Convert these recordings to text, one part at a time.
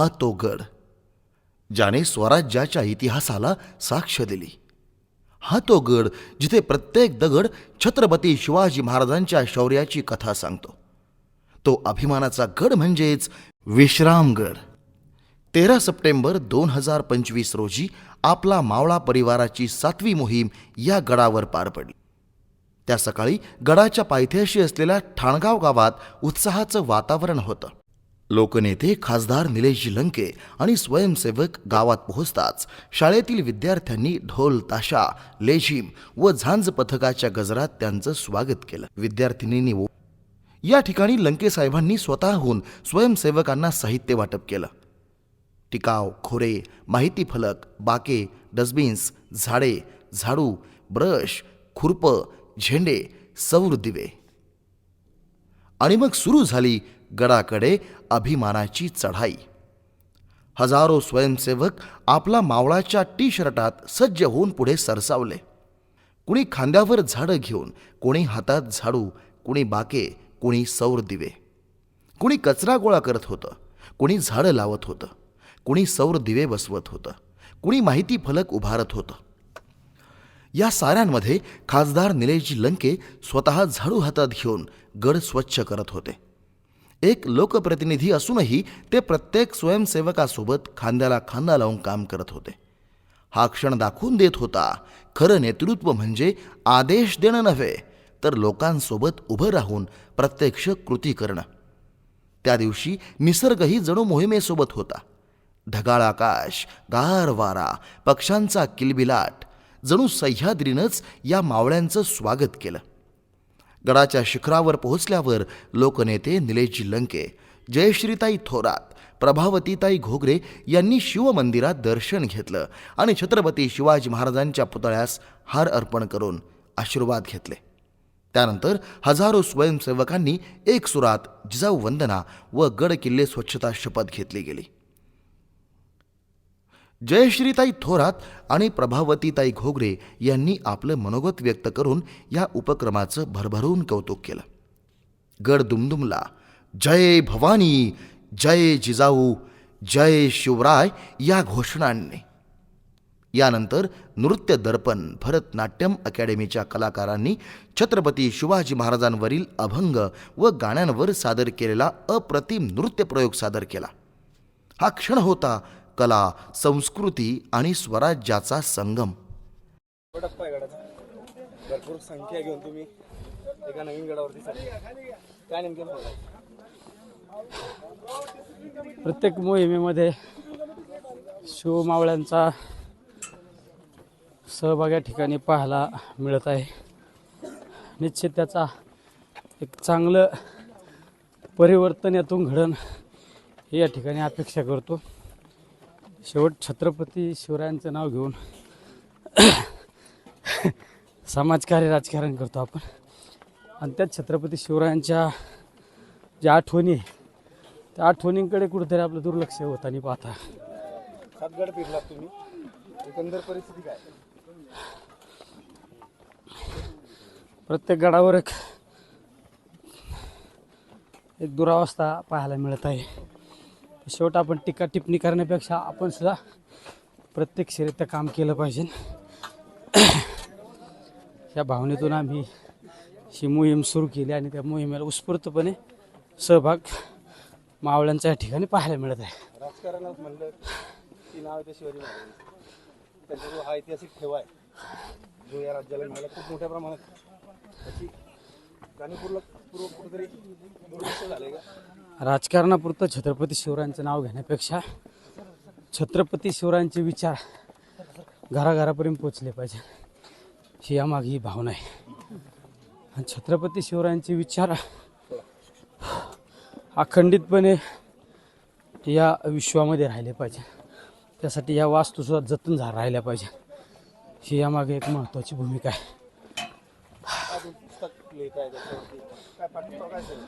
हा तो गड ज्याने स्वराज्याच्या इतिहासाला साक्ष दिली. हा तो गड जिथे प्रत्येक दगड छत्रपती शिवाजी महाराजांच्या शौर्याची कथा सांगतो. तो अभिमानाचा गड म्हणजेच विश्रामगड तेरा सप्टेंबर दोन हजार पंचवीस रोजी आपला मावळा परिवाराची सातवी मोहीम या गडावर पार पडली. त्या सकाळी गडाच्या पायथ्याशी असलेल्या ठाणगाव गावात उत्साहाचं वातावरण होतं. लोकनेते खासदार निलेशजी लंके आणि स्वयंसेवक गावात पोहोचताच शाळेतील विद्यार्थ्यांनी ढोल ताशा लेझिम व झांज पथकाच्या गजरात त्यांचं स्वागत केलं. विद्यार्थिनींनी या ठिकाणी लंके साहेबांनी स्वतःहून स्वयंसेवकांना साहित्य वाटप केलं. टिकाव खोरे माहिती फलक बाके डस्टबिन्स झाडे झाडू ब्रश खुरपं झेंडे सौर दिवे. आणि मग सुरू झाली गडाकडे अभिमानाची चढाई. हजारो स्वयंसेवक आपला मावळाच्या टी शर्टात सज्ज होऊन पुढे सरसावले. कुणी खांद्यावर झाडं घेऊन कोणी हातात झाडू कुणी बाके कुणी सौर दिवे. कुणी कचरा गोळा करत होतं कुणी झाडं लावत होतं कुणी सौर दिवे बसवत होतं कुणी माहिती फलक उभारत होतं. या साऱ्यांमध्ये खासदार निलेशजी लंके स्वतः झाडू हातात घेऊन गड स्वच्छ करत होते. एक लोकप्रतिनिधी असूनही ते प्रत्येक स्वयंसेवकासोबत खांद्याला खांदा लावून काम करत होते. हा क्षण दाखवून देत होता खरं नेतृत्व म्हणजे आदेश देणं नव्हे तर लोकांसोबत उभं राहून प्रत्यक्ष कृती करणं. त्या दिवशी निसर्गही जणू मोहिमेसोबत होता. ढगाळ आकाश गार वारा पक्ष्यांचा किलबिलाट जणू सह्याद्रीनंच या मावळ्यांचं स्वागत केलं. गडाच्या शिखरावर पोहोचल्यावर लोकनेते निलेशजी लंके जयश्रीताई थोरात प्रभावतीताई घोगरे यांनी शिवमंदिरात दर्शन घेतलं आणि छत्रपती शिवाजी महाराजांच्या पुतळ्यास हार अर्पण करून आशीर्वाद घेतले. त्यानंतर हजारो स्वयंसेवकांनी एक सुरात जिजाऊ वंदना व गड किल्ले स्वच्छता शपथ घेतली गेली. जयश्रीताई थोरात आणि प्रभावतीताई घोगरे यांनी आपलं मनोगत व्यक्त करून या उपक्रमाचं भरभरून कौतुक केलं. गड दुमदुमला जय भवानी जय जिजाऊ जय शिवराय या घोषणांनी. यानंतर नृत्य दर्पण भरतनाट्यम अकॅडमीच्या कलाकारांनी छत्रपती शिवाजी महाराजांवरील अभंग व गाण्यांवर सादर केलेला अप्रतिम नृत्य प्रयोग सादर केला. हा क्षण होता कला संस्कृती आणि स्वराज्याचा संगम. भरपूर संख्या घेऊन तुम्ही एका नवीन गडावरती काय नेमके प्रत्येक मोहिमेमध्ये शिवमावळ्यांचा सहभाग या ठिकाणी पाहायला मिळत आहे. निश्चित त्याचा एक चांगलं परिवर्तन यातून घडण हे या ठिकाणी अपेक्षा करतो. शेवट छत्रपती शिवरायांचं नाव घेऊन समाजकार्य राजकारण करतो आपण. आणि त्यात छत्रपती शिवरायांच्या ज्या आठवणी त्या आठवणींकडे कुठेतरी आपलं दुर्लक्ष होताना पाहता. सात गड फिरलात तुम्ही. एकंदर परिस्थिती काय? प्रत्येक गडावर एक एक दुरावस्था पाहायला मिळत आहे. शेवट आपण टीका टिप्पणी करण्यापेक्षा आपण सुद्धा प्रत्यक्षरित्या काम केलं पाहिजे. या भावनेतून आम्ही ही मोहीम सुरू केली आणि त्या मोहिमेला उत्स्फूर्तपणे सहभाग मावळ्यांच्या या ठिकाणी पाहायला मिळत आहे. राजकारणात म्हणलं की नाव शिवाजी महाराज. त्यांचा जो हा ऐतिहासिक ठेवा आहे. जो या राज्याला मिळाला खूप मोठ्या प्रमाणात. त्याची राजकारणापुरतं छत्रपती शिवरायांचं नाव घेण्यापेक्षा छत्रपती शिवरायांचे विचार घराघरापर्यंत पोचले पाहिजे. ही यामागे ही भावना आहे. आणि छत्रपती शिवरायांचे विचार अखंडितपणे या विश्वामध्ये राहिले पाहिजे. त्यासाठी या वास्तूसुद्धा जतन झा राहिल्या पाहिजे. ही यामागे एक महत्त्वाची भूमिका आहे. पुस्तक लिहिताय त्याच्यावरती. काय पाठपुरावा काय असेल?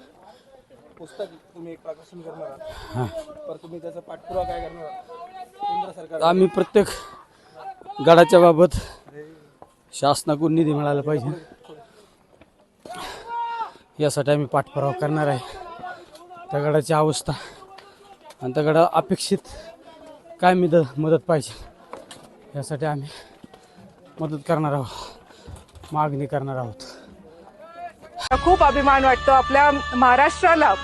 पुस्तक तुम्ही एक प्रकाशन करणार आहात. तर तुम्ही त्याचा पाठपुरावा काय करणार आहात? केंद्र सरकार आम्ही प्रत्येक गडाच्या बाबत शासनाकडून निधी मिळाला पाहिजे. यासाठी आम्ही पाठपुरावा करणार आहे. त्या गडाची अवस्था आणि त्याकडं अपेक्षित काय मिद मदत पाहिजे यासाठी आम्ही मदत करणार आहोत. मागणी करणार आहोत. खूप अभिमान वाटतो आपल्या महाराष्ट्राला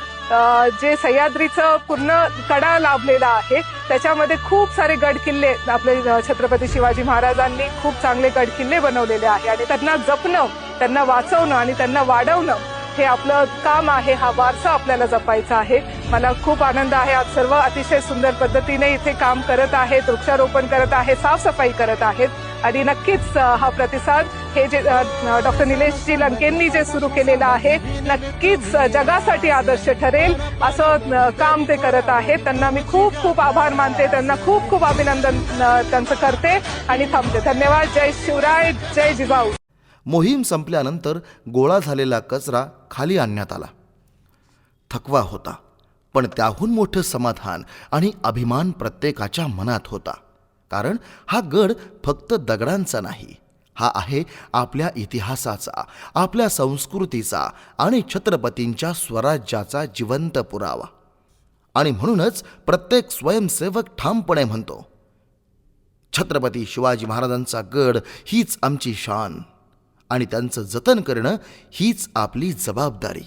जे सह्याद्रीचं पूर्ण कडा लाभलेला आहे त्याच्यामध्ये खूप सारे गड किल्ले आपले छत्रपती शिवाजी महाराजांनी खूप चांगले गड किल्ले बनवलेले आहे. आणि त्यांना जपणं त्यांना वाचवणं आणि त्यांना वाढवणं हे आपलं काम आहे हा वारसा आपल्याला जपायचा आहे. मला खूप आनंद आहे. आज सर्व अतिशय सुंदर पद्धतीने इथे काम करत आहेत वृक्षारोपण करत आहे साफसफाई करत आहेत. आणि नक्कीच हा प्रतिसाद हे जे डॉक्टर निलेशजी लंकेंनी जे सुरू केलेलं आहे नक्कीच जगासाठी आदर्श ठरेल असं काम ते करत आहेत. त्यांना मी खूप खूप आभार मानते. त्यांना खूप खूप अभिनंदन त्यांचं करते. आणि थांबते. धन्यवाद. जय शिवराय. जय जिजाऊ. मोहीम संपल्यानंतर गोळा झालेला कचरा खाली आणण्यात आला. थकवा होता पण त्याहून मोठं समाधान आणि अभिमान प्रत्येकाच्या मनात होता. कारण हा गड फक्त दगडांचा नाही. हा आहे आपल्या इतिहासाचा आपल्या संस्कृतीचा आणि छत्रपतींच्या स्वराज्याचा जिवंत पुरावा. आणि म्हणूनच प्रत्येक स्वयंसेवक ठामपणे म्हणतो छत्रपती शिवाजी महाराजांचा गड हीच आमची शान आणि त्यांचं जतन करणं हीच आपली जबाबदारी.